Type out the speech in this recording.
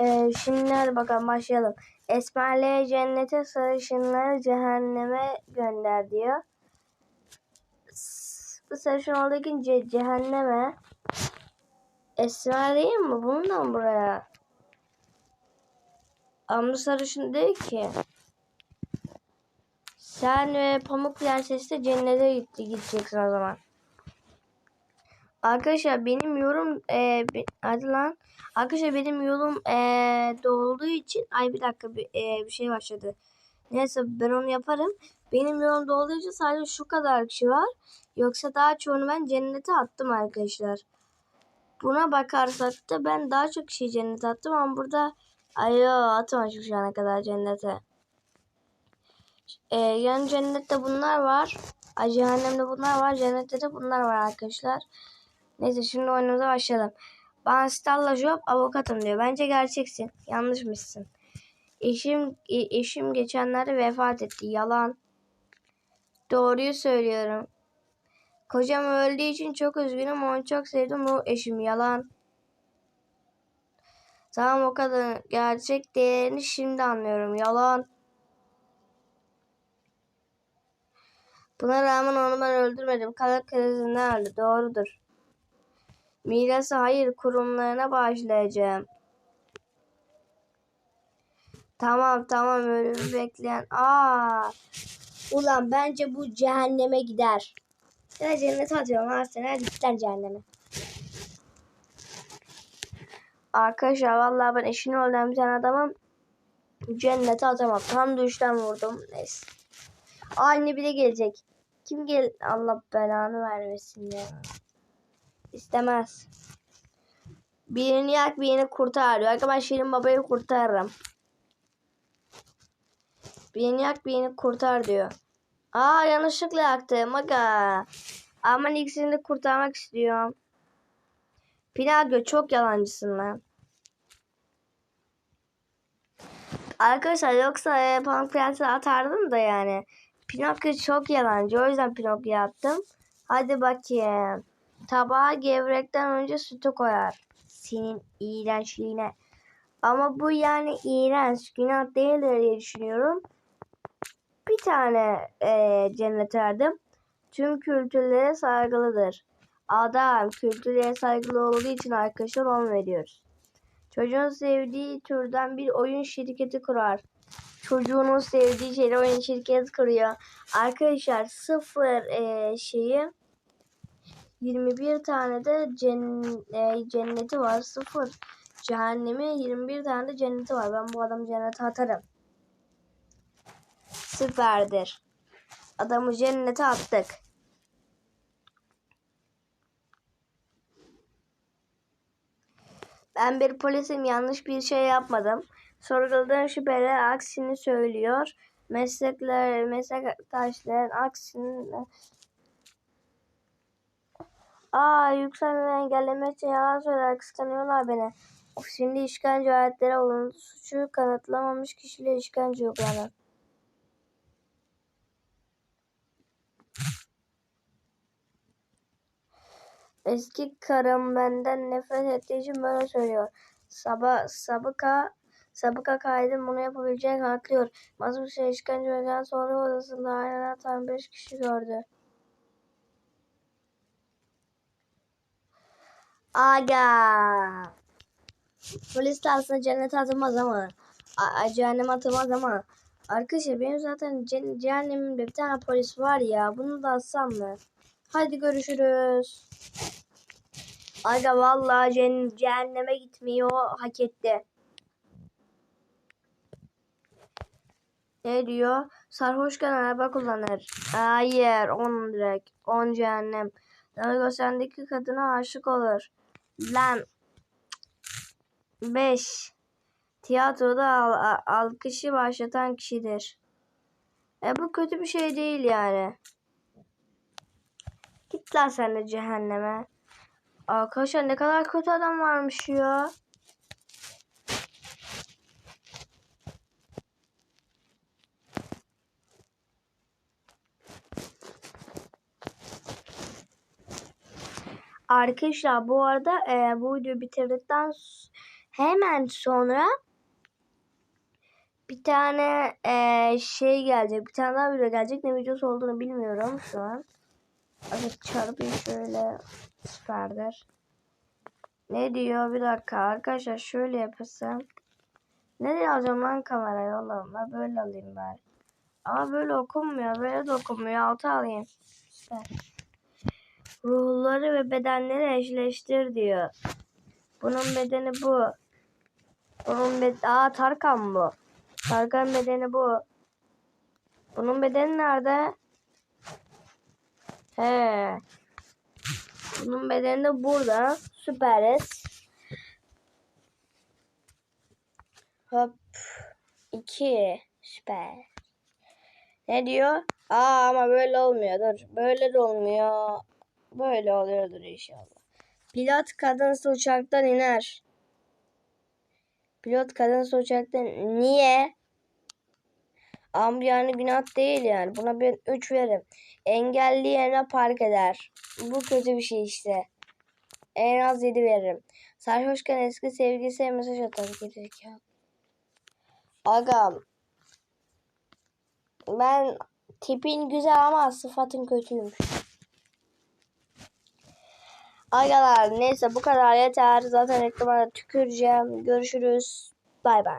Ee, şimdi hadi bakalım başlayalım. Esmerleri cennete, sarışınları cehenneme gönder diyor. Bu sarışın olduğu için ce- cehenneme. Esmer değil mi? Bundan buraya. Ama sarışın değil ki. Sen ve Pamuk Prenses de cennete gitti, gideceksin o zaman. Arkadaşlar benim yorum e, hadi. Arkadaşlar benim yolum e, dolduğu için ay bir dakika bir, e, bir şey başladı. Neyse ben onu yaparım. Benim yolum dolduğu için sadece şu kadar kişi var. Yoksa daha çoğunu ben cennete attım arkadaşlar. Buna bakarsak da ben daha çok kişiyi cennete attım ama burada ayo atmamışım şu ana kadar cennete. E, yani cennette bunlar var. Cehennemde bunlar var. Cennette de bunlar var arkadaşlar. Neyse şimdi oyunumuza başlayalım. Ben Stella Job avukatım diyor. Bence gerçeksin. Yanlışmışsın. Eşim, e- eşim geçenlerde vefat etti. Yalan. Doğruyu söylüyorum. Kocam öldüğü için çok üzgünüm. Onu çok sevdim. Bu eşim yalan. Tamam o kadar gerçek değerini şimdi anlıyorum. Yalan. Buna rağmen onu ben öldürmedim. Kalp krizinden öldü. Doğrudur. Mirası hayır kurumlarına bağışlayacağım. Tamam tamam ölümü bekleyen. Aa. Ulan bence bu cehenneme gider. Ya cennete atıyorum hadi gider cehenneme. Arkadaşlar vallahi ben eşini olan bir tane adamım. Cennete atamam. Tam düşten vurdum. Neyse. Anne bile gelecek. Kim gel? Allah belanı vermesin ya. İstemez. Birini yak birini kurtar diyor. Arkadaşlar Şirin babayı kurtarırım. Birini yak birini kurtar diyor. Aa yanlışlıkla yaktım. Aga. Ama ikisini de kurtarmak istiyorum. Pinagyo çok yalancısın lan. Arkadaşlar yoksa e, Prenses'i atardım da yani. Pinokyo çok yalancı. O yüzden Pinokyo yaptım. Hadi bakayım. Tabağa gevrekten önce sütü koyar. Senin iğrençliğine. Ama bu yani iğrenç. Günah değildir diye düşünüyorum. Bir tane e, cennet verdim. Tüm kültürlere saygılıdır. Adam kültürlere saygılı olduğu için arkadaşlar on veriyoruz. Çocuğun sevdiği türden bir oyun şirketi kurar. Çocuğunun sevdiği şeyle oyun şirketi kuruyor. Arkadaşlar sıfır e, şeyi 21 tane de e, cenneti var. Sıfır cehennemi 21 tane de cenneti var. Ben bu adamı cennete atarım. Süperdir. Adamı cennete attık. Ben bir polisim yanlış bir şey yapmadım. Sorguladığım şüpheler aksini söylüyor. Meslekler, meslektaşların aksini... Aa yükselmemi engellemek için yalan söyler kıskanıyorlar beni. Ofisinde işkence aletleri olumlu suçu kanıtlamamış kişiyle işkence uygulanır. Eski karım benden nefret ettiği için böyle söylüyor. Sabah sabıka sabıka kaydım bunu yapabileceğini kanıtlıyor. Mazmuş'a işkence uygulanan sonra odasında aynen atan 5 kişi gördü. Aga. Polis de aslında cennete ama a, a, cehenneme ama arkadaşlar benim zaten ce- cehennemimde bir tane polis var ya bunu da atsam mı? Hadi görüşürüz. Aga vallahi ceh- cehenneme gitmiyor hak etti. Ne diyor? Sarhoşken araba kullanır. Hayır, on direkt. On cehennem. Dalga sendeki kadına aşık olur. Lan. 5. Tiyatroda al, alkışı başlatan kişidir. E bu kötü bir şey değil yani. Git lan sen de cehenneme. Arkadaşlar ne kadar kötü adam varmış ya. Arkadaşlar bu arada e, bu videoyu bitirdikten Hemen sonra bir tane eee, şey gelecek. Bir tane daha video gelecek. Ne videosu olduğunu bilmiyorum şu an. Evet çarpayım şöyle. Süperdir. Ne diyor? Bir dakika arkadaşlar şöyle yapasam. Nereye alacağım lan kamerayı oğlum? Ben böyle alayım ben. Ama böyle okunmuyor. Böyle de okunmuyor. Altı alayım. Süper. Ruhları ve bedenleri eşleştir diyor. Bunun bedeni bu. Bunun bed Aa Tarkan bu. Tarkan bedeni bu. Bunun bedeni nerede? He. Bunun bedeni de burada. Süperiz. Hop. İki. Süper. Ne diyor? Aa ama böyle olmuyor. Dur. Böyle de olmuyor. Böyle oluyordur inşallah. Pilot kadınsı uçaktan iner. Pilot kadınsı uçaktan niye? Ama yani günah değil yani. Buna ben 3 veririm. Engelli yerine park eder. Bu kötü bir şey işte. En az 7 veririm. Sarhoşken eski sevgilisine mesaj atar. Gerizekalı. Agam. Ben tipin güzel ama sıfatın kötüymüş. Agalar neyse bu kadar yeter. Zaten ekrana tüküreceğim. Görüşürüz. Bay bay.